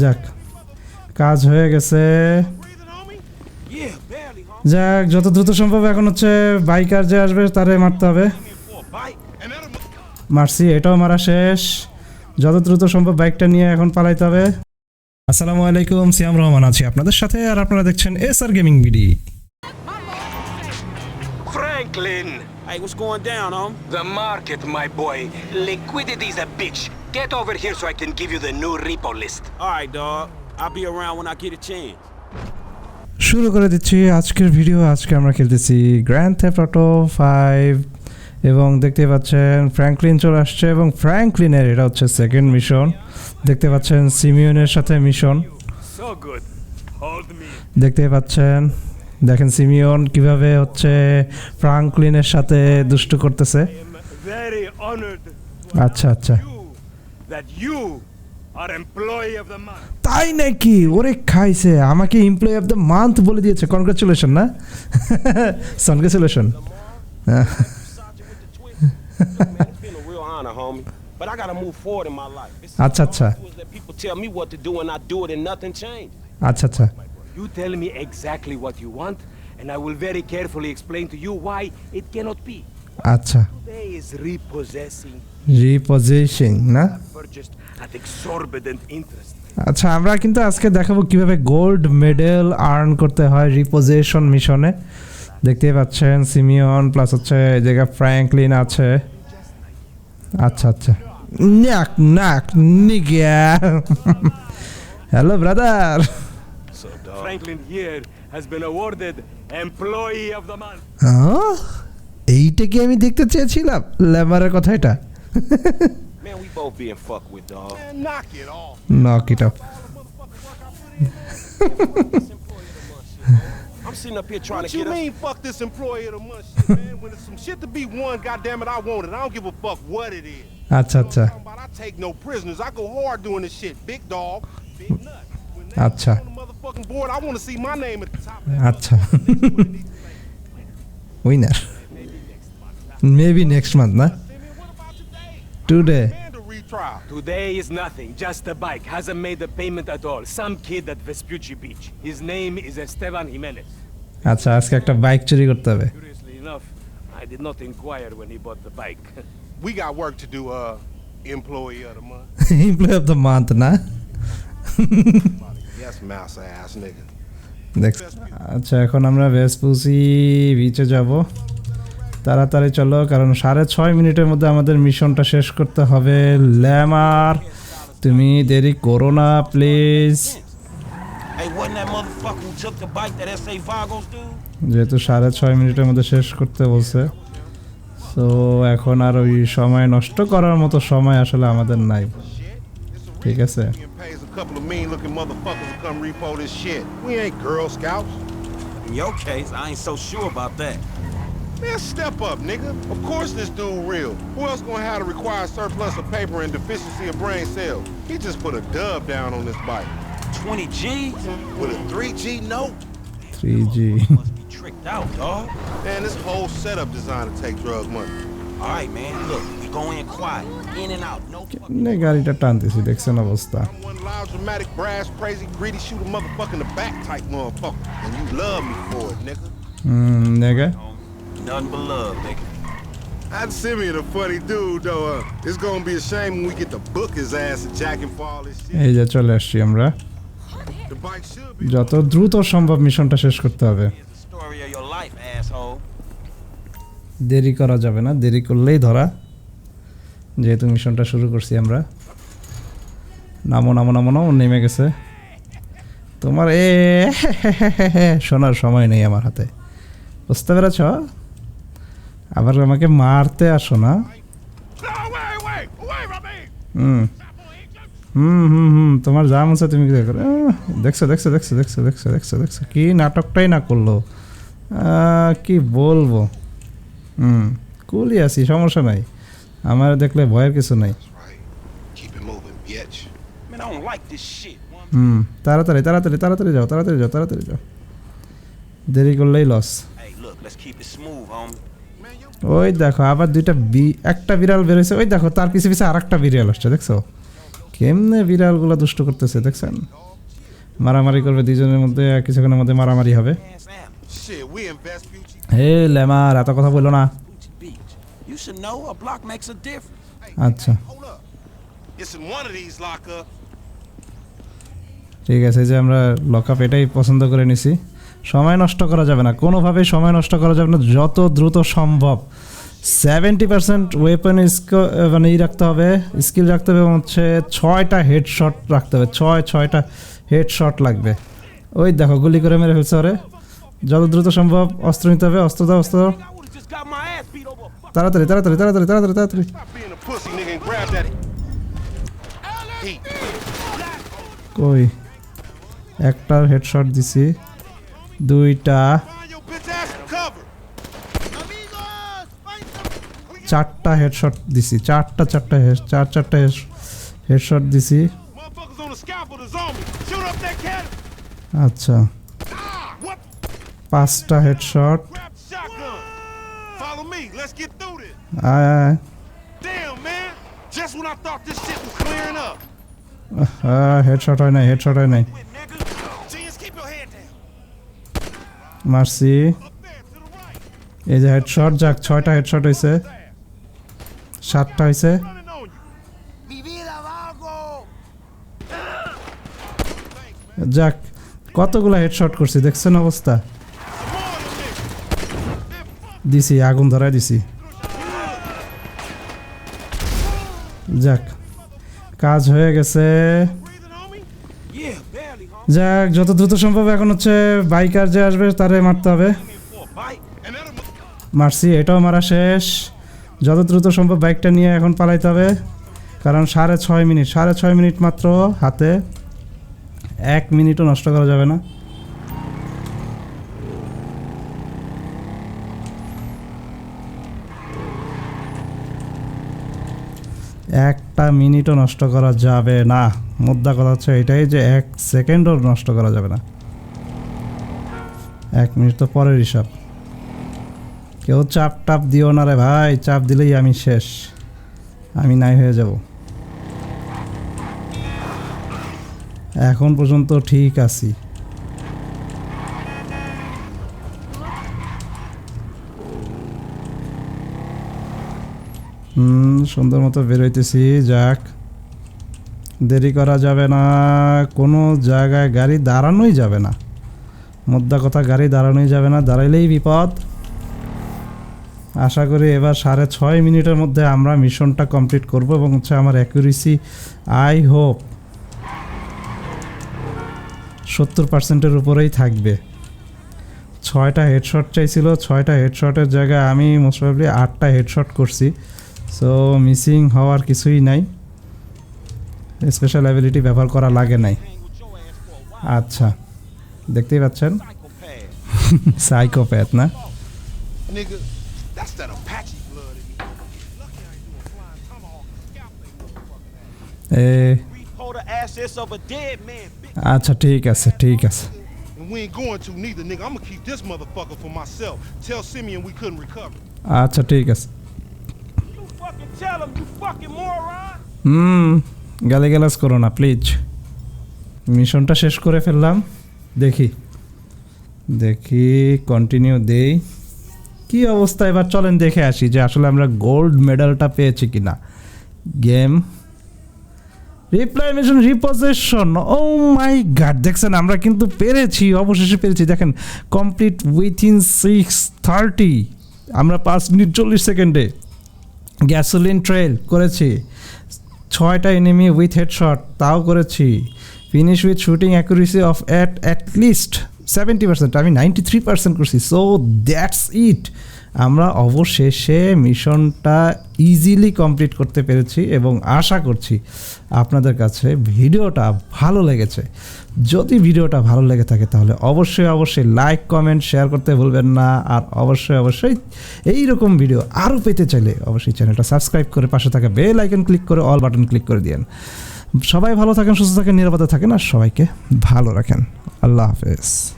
যাক কাজ হয়ে গেছে. যাক যত দ্রুত সম্ভব এখন হচ্ছে বাইকার যে আসবে তারে মারতে হবে মারছি এটাও মারা শেষ যত দ্রুত সম্ভব বাইকটা নিয়ে এখন পালাইতে হবে আসসালামু আলাইকুম সিয়াম রহমান আছি আপনাদের সাথে আর আপনারা দেখছেন S R gaming BD Franklin! Hey, what's going down, home? The market, my boy. Liquidity's a bitch. Get over here so I can give you the new repo list. All right, dog. I'll be around when I get a chance. শুরু করে দিচ্ছি আজকের video আজকে আমরা খেলতেছি grand theft auto five এবং দেখতে পাচ্ছেন ফ্র্যাঙ্কলিন চলে আসছে এবং ফ্র্যাঙ্কলিনের এটা হচ্ছে সেকেন্ড মিশন দেখতে পাচ্ছেন সিমিয়নের সাথে মিশন So good. দেখতে পাচ্ছেন দেখেন সিমিয়ন কীভাবে হচ্ছে ফ্রাঙ্কলিনের সাথে দুষ্টু করতেছে আচ্ছা আচ্ছা that you are employee of the month. তাই নাকি ওরে খাইছে আমাকে এমপ্লয়ি অফ দ্য মান্থ বলে দিয়েছে কনগ্রাচুলেশন না কনগ্রাচুলেশন আচ্ছা আচ্ছা all I do is let people tell me what to do and I do it and nothing changes. আচ্ছা আচ্ছা You tell me exactly what you want, and I will very carefully explain to you why it cannot be. আচ্ছা। Reposition না. আচ্ছা আমরা কিন্তু আজকে দেখাবো কীভাবে গোল্ড মেডেল আর্ন করতে হয় রিপোজিশন মিশনে দেখতেই পাচ্ছেন সিমিয়ন প্লাস হচ্ছে এই জায়গায় ফ্র্যাঙ্কলিন আছে। আচ্ছা আচ্ছা। নাক নাক নিগিয়া hello brother Franklin here has been awarded employee of the month. এইটা কি আমি দেখতে চেয়েছিলাম ল্যামারের কথা এটা Man, we both being fucked with, dog. Man, knock it off. Knock it up I'm sitting up here trying What to you get us. mean, fuck this employee of the month shit, man? When there's some shit to be won, goddamn it, I want it. I don't give a fuck what it is. আচ্ছা আচ্ছা Talking about I take no prisoners. I go hard doing this shit. Big dog, big nut. When they Acha. on the motherfucking board, I want to see my name at the top. of that. আচ্ছা winner maybe next month না Timmy, what about today? Today And a retrial. Today is nothing, just a bike. Hasn't made a payment at all. Some kid at Vespucci Beach. His name is Esteban Jimenez. আচ্ছা আজকে একটা bike চুরি করতে হবে Curiously enough, I did not inquire when he bought the bike. We got work to do, uh, employee of the month. Employee of the month না Yes, mouse ass nigga. দেখ আচ্ছা এখন আমরা ভেসপুসি বিচে যাব তাড়াতাড়ি চলো কারণ সাড়ে ছয় মিনিটের মধ্যে আমাদের মিশনটা শেষ করতে হবে। ল্যামার তুমি দেরি করো না প্লিজ। যেহেতু সাড়ে ছয় মিনিটের মধ্যে শেষ করতে বলছে তো এখন আর ওই সময় নষ্ট করার মতো সময় আসলে আমাদের নাই। ঠিক আছে? Your case, I ain't so sure about that. Man, step up, nigga. Of course this dude real. Who else gonna have to require surplus of paper and deficiency of brain cells? He just put a dub down on this bike. 20 G's? With a 3G note? Three G Must be tricked out, dog. Man, this whole setup designed to take drug money. All right, man. Look, we go in quiet. In and out. No fucking... কেমনে গাড়িটা টানতেছি দেখছেন অবস্থা I'm one loud, dramatic, brass, crazy, greedy, shoot a motherfucker in the back type motherfucker. And you love me for it, nigga. Hmm নেগে Nothing but love, nigga. That Simeon a funny dude, though. Uh, it's gonna be a shame when we get to book his ass and jack him for all this shit. এই যে চলে আসছি আমরা The bike should be. যত দ্রুত সম্ভব মিশনটা শেষ করতে হবে. দেরি করা যাবে না দেরি করলেই ধরা যেহেতু মিশনটা শুরু করছি আমরা নামো নামো নামো নামো নেমে গেছে তোমার এ শোনার সময় নেই আমার হাতে বুঝতে পেরেছ আবার আমাকে মারতে আসো না! হুম। হুম হুম হুম তোমার মন চায় তুমি কি আহ, দেখছ দেখছ দেখছ দেখছ দেখছ দেখছ দেখছ। কি নাটকটাই না করল। কি বলব। হুম কুলই আছি সমস্যা নাই। আমার দেখলে ভয়ের কিছু নাই. হুম তাড়াতাড়ি তাড়াতাড়ি তাড়াতাড়ি যাও তাড়াতাড়ি যাও তাড়াতাড়ি যাও দেরি করলেই লস ওই দেখো আবার দুইটা বি একটা বিড়াল বেরোইছে ওই দেখো তার পিছে পিছে আর একটা বিড়াল আসছে দেখছ? কেমনে বিড়ালগুলো দুষ্ট করতেছে দেখছেন? মারামারি করবে দুজনের মধ্যে আর কিছুক্ষণের মধ্যে মারামারি হবে. হে লেমার এত কথা বলল না. আচ্ছা. ঠিক আছে যে আমরা লকআপ এটাই পছন্দ করে নিছি। সময় নষ্ট করা যাবে না। কোনোভাবেই সময় নষ্ট করা যাবে না, যত দ্রুত সম্ভব। সেভেন্টি পার্সেন্ট ওয়েপন মানে ই রাখতে হবে স্কিল রাখতে হবে এবং হচ্ছে ছয়টা হেডশট রাখতে হবে। ছয়, ছয়টা হেডশট লাগবে। ওই দেখো, গুলি করে মেরে ফেলছে ওরে। যত দ্রুত সম্ভব অস্ত্র নিতে হবে, অস্ত্র দাও, অস্ত্র তাড়াতাড়ি তাড়াতাড়ি তাড়াতাড়ি তাড়াতাড়ি তাড়াতাড়ি. কই? একটার হেডশট দিছি। দুইটা. চারটা হেডশট দিছি চারটা চারটা head- চার চারটা হেডশট দিছি. আচ্ছা? পাঁচটা হেডশট. আয় আয়. হেডশট হয় নাই হেডশট হয় নাই With nigga. Genius, keep your head down. মারছি. এই যে হেডশট যাক, ছয়টা হেডশট হয়েছে সাতটা হয়েছে. যাক, কতগুলো হেডশট করছি, দেখছেন অবস্থা. দিছি, আগুন ধরায় দিছি যাক, কাজ হয়ে গেছে যাক, যত দ্রুত সম্ভব এখন হচ্ছে বাইকার যে আসবে, তারে মারতে হবে. মারছি, এটাও মারা শেষ। যত দ্রুত সম্ভব বাইকটা নিয়ে এখন পালাইতে হবে, কারণ সাড়ে ছয় মিনিট, সাড়ে ছয় মিনিট মাত্র হাতে। এক মিনিটও নষ্ট করা যাবে না। একটা মিনিটও নষ্ট করা যাবে না। মুদ্রা কথা হচ্ছে এটাই যে এক সেকেন্ডও নষ্ট করা যাবে না। এক মিনিট তো পরের হিসাব। কেউ চাপ টাপ দিও না রে ভাই, চাপ দিলেই আমি শেষ। আমি নাই হয়ে যাব। এখন পর্যন্ত ঠিক আছি। সুন্দর মতো বেরোইতেছি যাক। দেরি করা যাবে না, কোনো জায়গায় গাড়ি দাঁড়ানোই যাবে না। মোদ্দা কথা, গাড়ি দাঁড়ানোই যাবে না, দাঁড়াইলেই বিপদ। আশা করি এবার সাড়ে ছয় মিনিটের মধ্যে আমরা মিশনটা কমপ্লিট করব এবং হচ্ছে আমার অ্যাকুরেসি, আই হোপ, সত্তর পার্সেন্টের উপরেই থাকবে। ছয়টা হেডশট চাইছিল, ছয়টা হেডশটের জায়গায় আমি মোস্ট প্রবলি আটটা হেডশট করছি। সো মিসিং হওয়ার কিছুই নাই স্পেশাল অ্যাবিলিটি ব্যবহার করা লাগে নাই. আচ্ছা দেখতেই পাচ্ছেন সাইকোপ্যাথ না. আচ্ছা ঠিক আছে ঠিক আছে. আচ্ছা ঠিক আছে tell him, you fucking moron. করো না প্লিজ মিশনটা শেষ করে ফেললাম। দেখি। দেখি কন্টিনিউ দেই। কি অবস্থা? এবার চলেন দেখে আসি যে আসলে আমরা গোল্ড মেডালটা পেয়েছি কিনা। Game replay mission reposition oh my god দেখছেন আমরা কিন্তু পেরেছি অবশেষে পেরেছি। দেখেন কমপ্লিট উইথিন সিক্স থার্টি আমরা পাঁচ মিনিট চল্লিশ সেকেন্ডে গ্যাসোলিন ট্রেল করেছি। ছয়টা এনিমি উইথ হেডশট তাও করেছি। Finish with shooting accuracy of at at least seventy percent আমি নাইনটি থ্রি পার্সেন্ট করছি। সো দ্যাটস ইট আমরা অবশেষে মিশনটা ইজিলি কমপ্লিট করতে পেরেছি এবং আশা করছি আপনাদের কাছে ভিডিওটা ভালো লেগেছে। যদি ভিডিওটা ভালো লেগে থাকে তাহলে অবশ্যই অবশ্যই লাইক কমেন্ট শেয়ার করতে ভুলবেন না। আর অবশ্যই অবশ্যই এই রকম ভিডিও আরও পেতে চাইলে অবশ্যই চ্যানেলটা সাবস্ক্রাইব করে পাশে থাকা বেল আইকন ক্লিক করে অল বাটন ক্লিক করে দিন সবাই ভালো থাকেন, সুস্থ থাকেন, নিরাপদে থাকেন আর সবাইকে ভালো রাখেন। আল্লাহ হাফেজ।